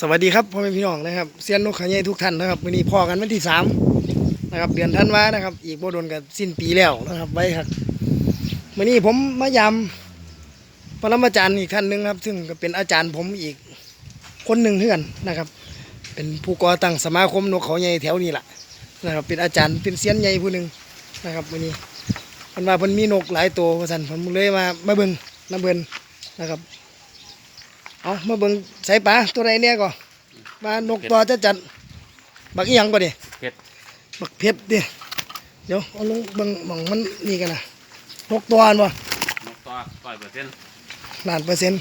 สวัสดีครับพ่อแม่พี่น้องนะครับเซียนนกขาใหญ่ทุกท่านนะครับวันนี้พ่อกันวันที่สามนะครับ เดือนธันวานะครับ อีกบ่โดนกับสิ้นปีแล้วนะครับ ไว้ครับวันนี้ผมมายำปรมาจารย์อีกท่านหนึ่งครับ ซึ่งก็เป็นอาจารย์ผมอีกคนหนึ่งเพื่อนนะครับ เป็นผู้ก่อตั้งสมาคมนกเขาใหญ่แถวนี้แหละนะครับ เป็นอาจารย์เป็นเซียนใหญ่ผู้หนึ่งนะครับวันนี้มันว่าเพิ่นมีนกหลายตัวว่าซั่นผมเลยมามาเบิ่งมาเบิ่งนะครับ เอามาเบิ่งใส่ปลาตัวใดเนี่ยก่อนมานกตัวจะจัดบักอีหยังก่อนดิเผ็ด บักเพชรดิเดี๋ยวเอาลงเบิ่งหมองมันนี่กันนะนกตัวอันบ่นกตัวร้อยเปอร์เซ็นต์ล้านเปอร์เซ็นต์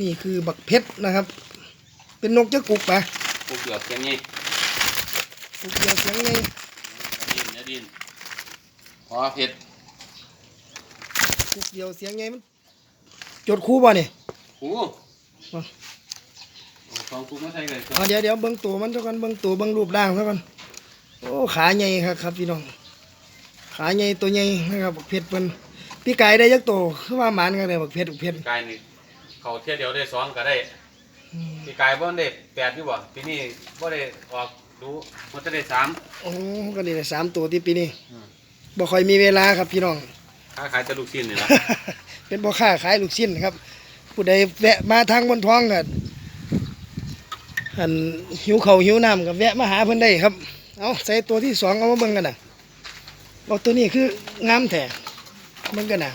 นี่คือบักเพชรนะครับ เป็นนกจะกุกปะกูเกือบอย่างนี้กุกเดียวเสียงไงดินเนื้อดิน พอเผ็ดกุกเดียวเสียงไงมัน จดคู่บ่นี่หูอะสองกูไม่ใช่เลยเอาเดี๋ยวเดี๋ยวเบิ่งตัวมันเท่ากันเบิ่งตัวเบิ่งรูปร่างเท่ากันโอ้ขาใหญ่ครับครับพี่น้อง ขาใหญ่ตัวใหญ่นะครับบักเพชรเพิ่นพี่ไก่ได้ยักโตคือว่าหมานกันเลยบักเพชรบักเพชรกายนี่เขาเที่ยวเดียวได้สองก็ได้พี่กายบ่ได้แปดอยู่บ่ปีนี้บ่ได้ออกดูมันจะได้สามโอ้ก็นี่แหละสามตัวที่ปีนี้อืม บ่ค่อยมีเวลาครับพี่น้อง ค้าขายจะลูกชิ้นนี่ละเป็นพ่อค้าขายลูกชิ้นครับ ผู้ใดแวะมาทางบนท้องกันอันหิวเขาวหิวน้ำกับแวะมาหาเพิ่นได้ครับ เอาใส่ตัวที่สองเอามาเบิ่งกันน่ะเอาตัวนี้คืองามแท้เบิ่งกันน่ะ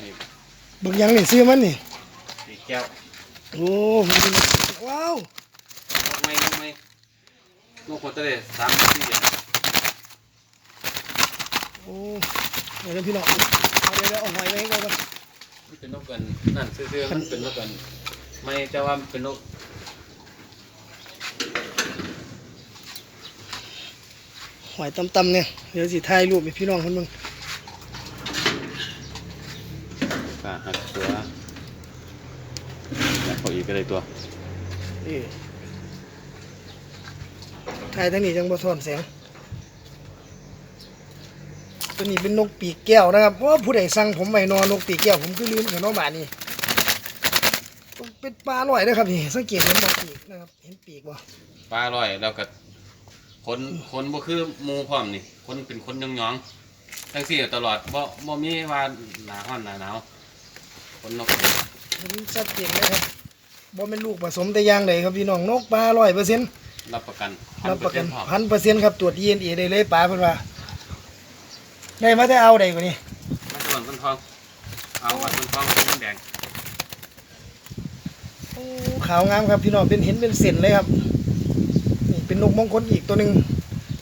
นี่เบิ่งหยังนี่ซื้อมันนี่สีแก้วโอ้ว้าว นกไม่นกไม่นกคนจะได้สามสี่เดือน โอ้เดี๋ยวพี่น้องเอาเดี๋ยวเดี๋ยวเอาหอยไว้ให้ก่อนมันเป็นนกกันนั่นซื่อๆมันเป็นนกกัน ไม่จะว่ามันเป็นนกหอยตำๆเนี่ยเดี๋ยวสิถ่ายรูปให้พี่น้องเพิ่นเบิ่งกาหักตัวแล้วเขาอีกก็ได้ตัวนี่ถ่ายทางนี้จังบ่ซ่อนแสง ตัวนี้เป็นนกปีกแก้วนะครับว่าผู้ใดสั่งผมไว้นอนนกปีกแก้วผมคือลืมกับน้องบาทนี่เป็นปลาลอยนะครับนี่สังเกตเห็นบ่ปีกนะครับเห็นปีกบ่ปลาอร่อยแล้วก็คนคนบ่คือหมูพร้อมนี่คนเป็นคนยองยองๆทั้งสี่ตลอดบ่บ่มีว่าหนาร้อนหนาหนาวคนนกเห็นชัดเจนเลยครับบ่เป็นลูกผสมแต่อย่างใดครับพี่น้องนกปลาร้อยเปอร์เซ็นต์รับประกันรับประกัน100%พร้อมพันเปอร์เซ็นต์ครับตรวจดีเอ็นเอได้เลยปลาเพิ่นว่า ได้มาแต่เอาได้กว่านี้มาส่วนต้นทอง เอาวัดต้นทองเป็นแดงโอ้ขาวงามครับพี่น้องเป็นเห็นเป็นเส้นเลยครับนี่เป็นนกมงคลอีกตัวหนึ่ง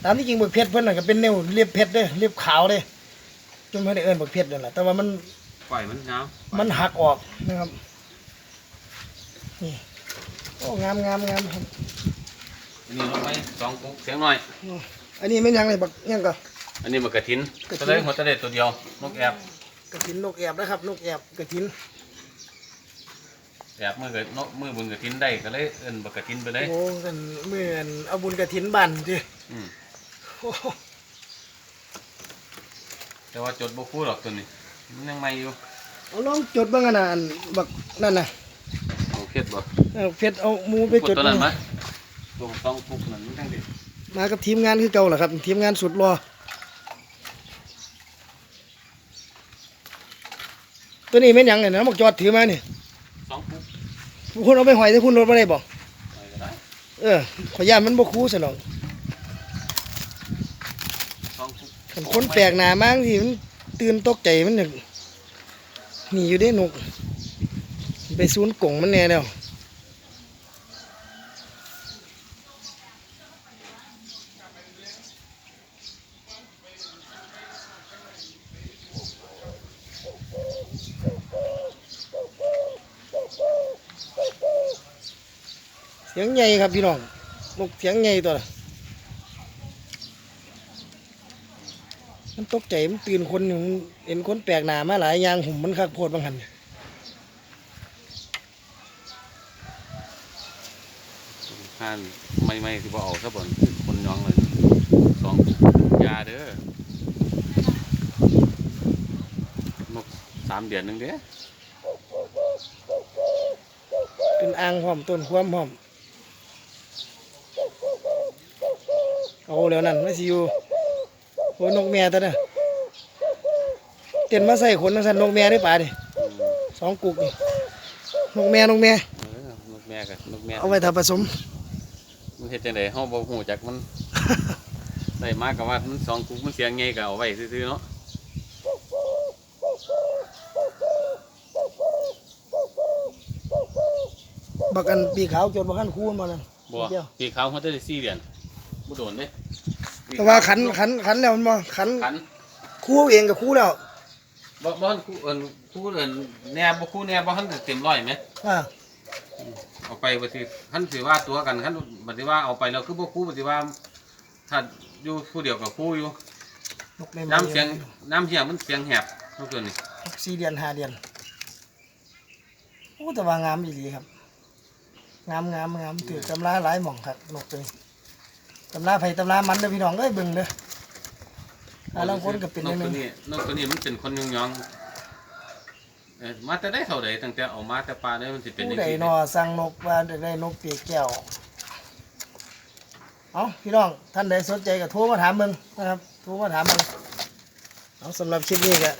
ตามที่จริงเบิกเพชรเพิ่นน่ะก็เป็นแนวเรียบเพชรเด้อเรียบขาวเด้อจนไม่ได้เอิ้นเบิกเพชรนั่นแหละแต่ว่ามันปล่อยมันยาวมันหักออกนะครับนี่โอ้งามงามงามครับอันนี้ลงไปสองปุ๊กเสียงหน่อย อันนี้ไม่นยังเลยบักยังก็ อันนี้มันกระถินกระถิน ตัวเลยหัวตะเด็ดตัวเดียวนกแอบกระถินนกแอบนะครับนกแอบกระถินแอบมือกับนกมือบุญกระถินได้ก็เลยเอิ้นบักกระถินไปเลยโอ้กันเมื่อนเอาบุญกระถินบันดิอืมโอ้แต่ว่าจดบ่คู่หรอกตัวนี้มันยังไม่อยู่เอาลองจดเบ้างกันนะอันบักนั่นน่ะเอาเค็ดบ่เอาเพชรเอาหมูไปกดจดตัวนั้นเบิ่งมาตรงต้องปุ๊กนั่นมันทั้งดิมากับทีมงานคือเก่าแหละครับ ทีมงานสุดรอ ตัวนี้เป็นหยังเนี่ยนะบอกจอดถือมานี่สองปุ๊กคุณเอาไปหอยแต่คุณรถมาได้บอกไปก็ได้เออขอยย่านมันบ่คู้สนองสองปุ๊กคันคนแปลกหน้ามากที่มันตื่นตกใจมันเนี่ยหนีอยู่ได้นกไปซูนย์กงมันแน่แล้ว สียงใหญ่ครับพี่น้องนกเสียงใหญ่ตัวน่ะมันตกใจมันตื่นคนอยู่มันเห็นคนแปลกหน้ามาหลายอย่างหุ่มมันคักโพดบางหันห้านไม่ไม่ที่บ่เอาซะบ่นคนยองเลยสองปุ๊กยาเด้อสามเดือนหนึงเด้เป็นอ่างพร้อมต้นความพร้อม เอาแล้วนั่นไม่สิอยู่โอ้ยนกแม่ตัวน่ะเต้นมาใส่ขนจังซั่นนกแม่ได้ป่าดิอืมสองกุกนี่นกแม่นกแม่เออนกแม่กับนกแม่เอาไว้ถ้าผสมมันเฮ็ดจังได๋เฮาบ่ฮู้จักมัน ได้มาก็ว่ามันสองกุกมันเสียงไงก็เอาไว้ซื่อๆเนาะบักอันปีขาวจนบักอันคู่มันมานั่นบ่เดียวปีขาวเขาได้4เดือน บ่โดนเด้แต่ว่าขันขันขันแล้วมันบ่ขันขันคู่เอาเองกับคู่แล้วบ่บ่ทันคู่เอิ้นคู่เอิ้นแหนบบ่คู่แหนบบ่ทันเต็มร้อยไหมอ่าเอาไปบ่สิคันสิว่าตัวกันคันบ่สิว่าเอาไปแล้วคือบ่คู่บ่สิว่าถ้าอยู่ผู้เดียวกับคู่อยู่นกแม่น้ำเสียงน้ำเสียงมันเสียงแหบเมื่อคืนนี่สี่เดือนห้าเดือนโอ้แต่ว่างามอีหลีครับ งามงามงามถือตำราหลายหม่องครับนกตัวนี้ ตำราไผตำรามันเด้อพี่น้องเอ้ยเบิ่งเด้ออ่าลางคนก็เป็นนอกย่างหตันึวงนี้นกตัวนี้มันเป็นคนยองยองๆเอ่อมาแต่ได้เท่าใดตั้งแต่เอามาแต่ปลาได้มันสิเป็นผู้จังใดซี่นอสั่งนกว่าจะได้นกปีกแก้วเอาพี่น้องท่านใดสนใจก็โทรมาถามเบิ่งนะครับโทรมาถามเบิ่งเอาสำหรับคลิปนี้ก็